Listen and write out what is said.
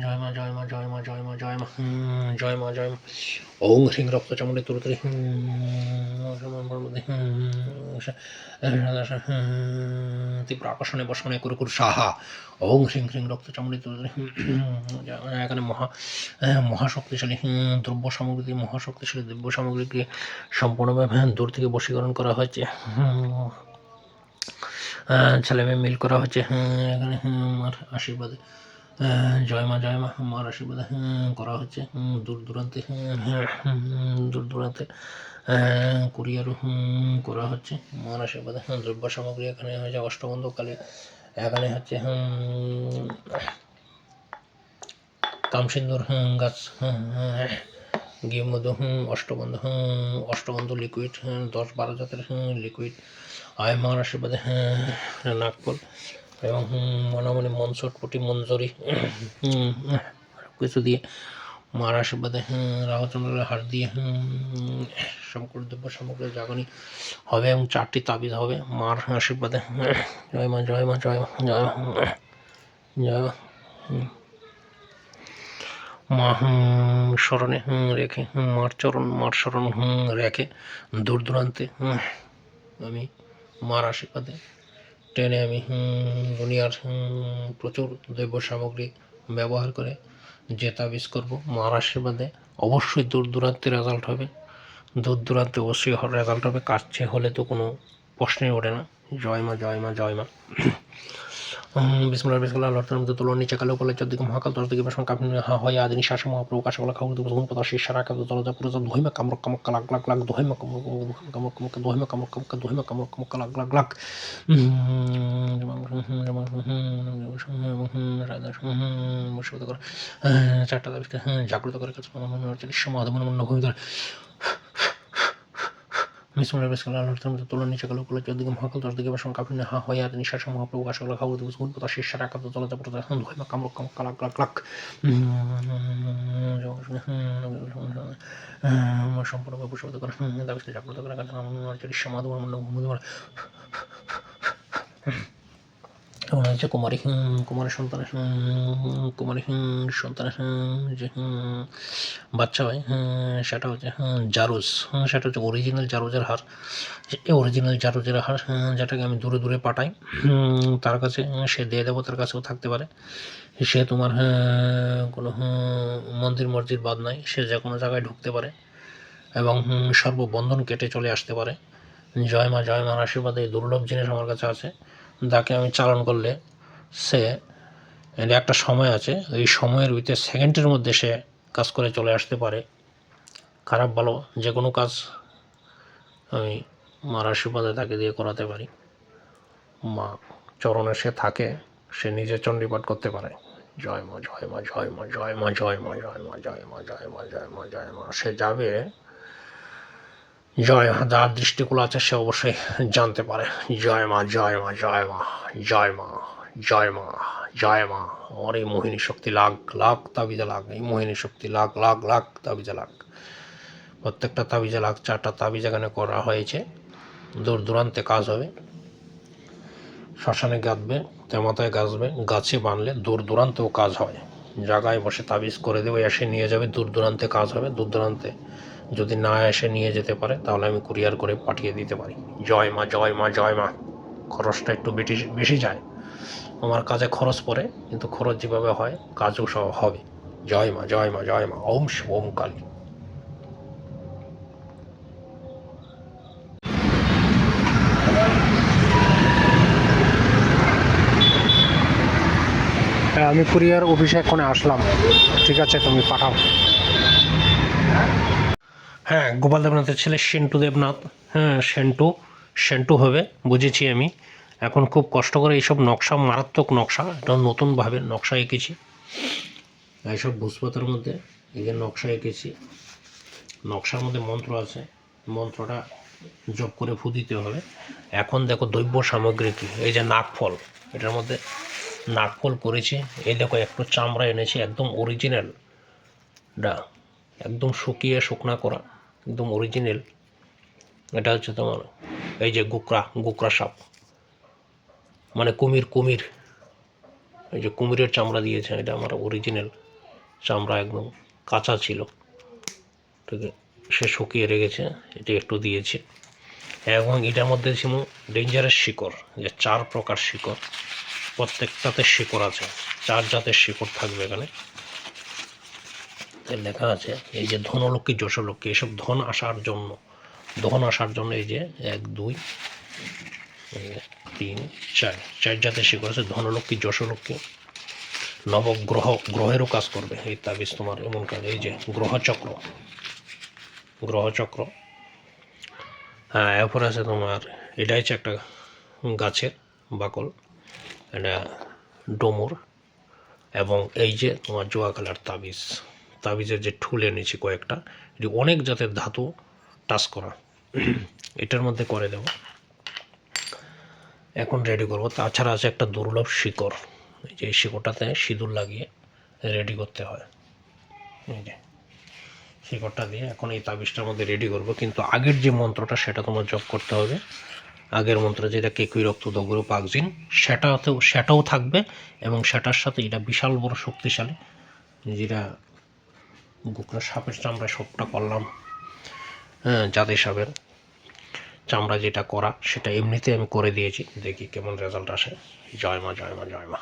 জয় মা জয় মা জয় মা জয় মা জয় জয় মা জয় ওং হ্রিং রক্ত চামড়ি তুরুতুরি তীব্র আকর্ষণে বসনে কুরুকুর সাহা। ওং হ্রিং হ্রিং রক্ত চামড়ি তুরুতুরি এখানে মহা আহ, মহাশক্তিশালী হুম, দ্রব্য সামগ্রী মহাশক্তিশালী দ্রব্য সামগ্রীকে সম্পূর্ণভাবে দূর থেকে বশীকরণ করা হয়েছে। আহ, ছেলে মেয়ে মিল করা হচ্ছে এখানে হুম, মার আশীর্বাদে। জয় মা জয় মা। মার আশীর্বাদে করা হচ্ছে। দূর দূরান্তে হুম, দূর দূরান্তে কুরিয়ার করা হচ্ছে। মার আশীর্বাদে দ্রব্য সামগ্রী এখানে হচ্ছে অষ্টবন্ধ কালী এখানে হচ্ছে কামসিন্দুর গাছ গিয়ে মধু অষ্টবন্ধ অষ্টবন্ধ লিকুইড দশ বারো জাতের লিকুইড আয় আশীর্বাদে হুম, নাগফল। এবং মনামনি মনসট পুটি মঞ্জরি কিছু দিয়ে মার আশীর্বাদে রামচন্দ্রের হার দিয়ে শঙ্কর দেব্য সামগ্রী জাগনি হবে এবং চারটি তাবিজ হবে। মার আশীর্বাদে, জয় মা জয় মা জয় মা, জয় জয় মা স্মরণে রেখে মার চরণ, মার স্মরণ রেখে দূর দূরান্তে আমি মার আশীর্বাদে ট্রেনে আমি দুনিয়ার প্রচুর দ্রব্য সামগ্রী ব্যবহার করে যে তাবিজ করব। আশীর্বাদে অবশ্যই দূর দূরান্তে রেজাল্ট হবে। দূর দূরান্তে অবশ্যই রেজাল্ট হবে। কাছে হলে তো কোনো প্রশ্নই ওঠে না। জয় মা জয় মা জয় মা। বিসমুল্লাহ বিসমুল্লাহ আল্লাহ তরমদ নিচে কালো কলে চদ্দিকে মহাকাল তরদিকে বাসম কাপ হয় আদিনি প্রকাশ কলা খাউর রাখা দল যা কামক কালাক লাক লাক কামক কামক ধৈমা কামক ধৈমা কামক কামক কালাক লাক লাক চারটা জাগ্রত করে কাছে মনে হচ্ছে সময় মনে মিসমাল বেসকাল আল্লাহর তার তুলনা নিচে গেল উপলব্ধ যদিগম হকল দশ দিকে বাসন কাপিন হা হইয়া তিনি শাসম প্রকাশ হল খাব দিবস গুণ কথা শেষ সারা কাপ্ত তলাতে প্রতা হন্দ হয় বা কামরক কাম কালাক কালাক কালাক সম্পূর্ণ বাবু শব্দ করা দাবিসকে জাগ্রত করা কারণ আমার সমাধ আমার মনে এবং হচ্ছে কুমারী হুম, কুমারী সন্তানের কুমারী হুম, সন্তানের যে হুম, বাচ্চা হয় সেটা হচ্ছে হুম, জারুজ হুম, সেটা হচ্ছে অরিজিনাল জারুজের হার। এই অরিজিনাল জারুজের হার যেটাকে আমি দূরে দূরে পাঠাই তার কাছে সে দিয়ে দেবো তার কাছেও থাকতে পারে। সে তোমার কোনো মন্দির মসজিদ বাদ নাই সে যে কোনো জায়গায় ঢুকতে পারে এবং সর্ববন্ধন কেটে চলে আসতে পারে। জয় মা জয় মার আশীর্বাদে এই দুর্লভ জিনিস আমার কাছে আছে। যাকে আমি চালন করলে সে একটা সময় আছে এই সময়ের ভিতরে সেকেন্ডের মধ্যে সে কাজ করে চলে আসতে পারে খারাপ ভালো যে কোনো কাজ আমি মার আশীর্বাদে তাকে দিয়ে করাতে পারি মা চরণে সে থাকে সে নিজে চণ্ডীপাঠ করতে পারে জয় মা জয় মা জয় মা জয় মা জয় মা জয় মা জয় মা জয় মা জয় মা জয় মা সে যাবে জয় মা, যার দৃষ্টিকূল আছে সে অবশ্যই জানতে পারে। জয় মা জয় মা জয় মা জয় মা জয় মা জয় মা। আমার এই মোহিনী শক্তি লাখ লাখ তাবিজে লাখ, এই মোহিনী শক্তি লাখ লাখ লাখ তাবিজে লাখ। প্রত্যেকটা তাবিজে লাখ, চারটা তাবিজ এখানে করা হয়েছে। দূর দূরান্তে কাজ হবে। শ্মশানে গাঁথবে তেমাতায় গাছবে গাছে বানলে দূর দূরান্তেও কাজ হয়। জায়গায় বসে তাবিজ করে দেবে, এসে নিয়ে যাবে, দূর দূরান্তে কাজ হবে, দূর দূরান্তে যদি না এসে নিয়ে যেতে পারে, তাহলে আমি কুরিয়ার করে পাঠিয়ে দিতে পারি। জয় মা জয় মা জয় মা। খরচটা একটু বেশি বেশি যায়। আমার কাজে খরচ পড়ে, কিন্তু খরচ যেভাবে হয়, কাজও সব হবে। জয় মা জয় মা জয় মা। ওম শিব ওম কালী। হ্যাঁ আমি কুরিয়ার অফিসে এখন আসলাম। ঠিক আছে, তুমি পাঠাও। হ্যাঁ গোপাল দেবনাথের ছেলে সেন্টু দেবনাথ। হ্যাঁ সেন্টু সেন্টু হবে, বুঝেছি আমি। এখন খুব কষ্ট করে এইসব নকশা, মারাত্মক নকশা, এটা নতুনভাবে নকশা এঁকেছি। এইসব ভূষপাতের মধ্যে এই যে নকশা এঁকেছি, নকশার মধ্যে মন্ত্র আছে। মন্ত্রটা জপ করে ফু দিতে হবে। এখন দেখো দ্রব্য সামগ্রী কি, এই যে নাগফল, এটার মধ্যে নাগফল করেছি। এই দেখো একটু চামড়া এনেছি, একদম অরিজিনাল এটা একদম শুকিয়ে শুকনা করা, একদম অরিজিনাল এটা হচ্ছে তোমার এই যে গুকরা গুকরা সাপ। মানে কুমির কুমির। এই যে কুমিরের চামড়া দিয়েছে, এটা আমার অরিজিনাল চামড়া, একদম কাঁচা ছিল। ঠিক সে শুকিয়ে রেখেছে, এটা একটু দিয়েছে। এবং এটার মধ্যে ছিল ডেঞ্জারাস শিকড়, যে চার প্রকার শিকড়। প্রত্যেকটাতে শিকড় আছে চার জাতের শিকড় থাকবে এখানে। লেখা আছে, এই যে ধনলক্ষ্মী, যশলক্ষ্মী, এসব ধন আসার জন্য, ধন আসার জন্য এই যে এক, দুই তিন, চার চার জাতের শিকড় আছে, ধনলক্ষ্মী, যশলক্ষ্মী, নবগ্রহ, গ্রহেরও কাজ করবে, এই তাবিজ তোমার এমন কাজ, এই যে গ্রহচক্র গ্রহচক্র। হ্যাঁ এরপর আছে তোমার এটা হচ্ছে একটা গাছের বাকল। এটা ডোমর এবং এই যে তোমার জোয়া কালার তাবিজ, তাবিজের যে ঠুল এনেছি কয়েকটা, এটি অনেক জাতের ধাতু টাচ করা। এটার মধ্যে করে দেব। এখন রেডি করব। তাছাড়া আছে একটা দুর্লভ শিকড়। এই যে শিকড়টাতে সিঁদুর লাগিয়ে রেডি করতে হয়। এই যে শিকড়টা দিয়ে এখন এই তাবিজটার মধ্যে রেডি করব। কিন্তু আগের যে মন্ত্রটা, সেটা তোমার জপ করতে হবে। আগের মন্ত্র যেটা কেকুই রক্ত, দগ্র, পাকজিন, সেটাতেও, সেটাও থাকবে এবং সেটার সাথে এটা বিশাল বড় শক্তিশালী। যেটা গুকরা সাপের চামড়া সবটা করলাম হ্যাঁ জাতি সাপের চামড়া যেটা করা, সেটা এমনিতে আমি করে দিয়েছি। দেখি কেমন রেজাল্ট আসে। জয় মা জয় মা জয় মা।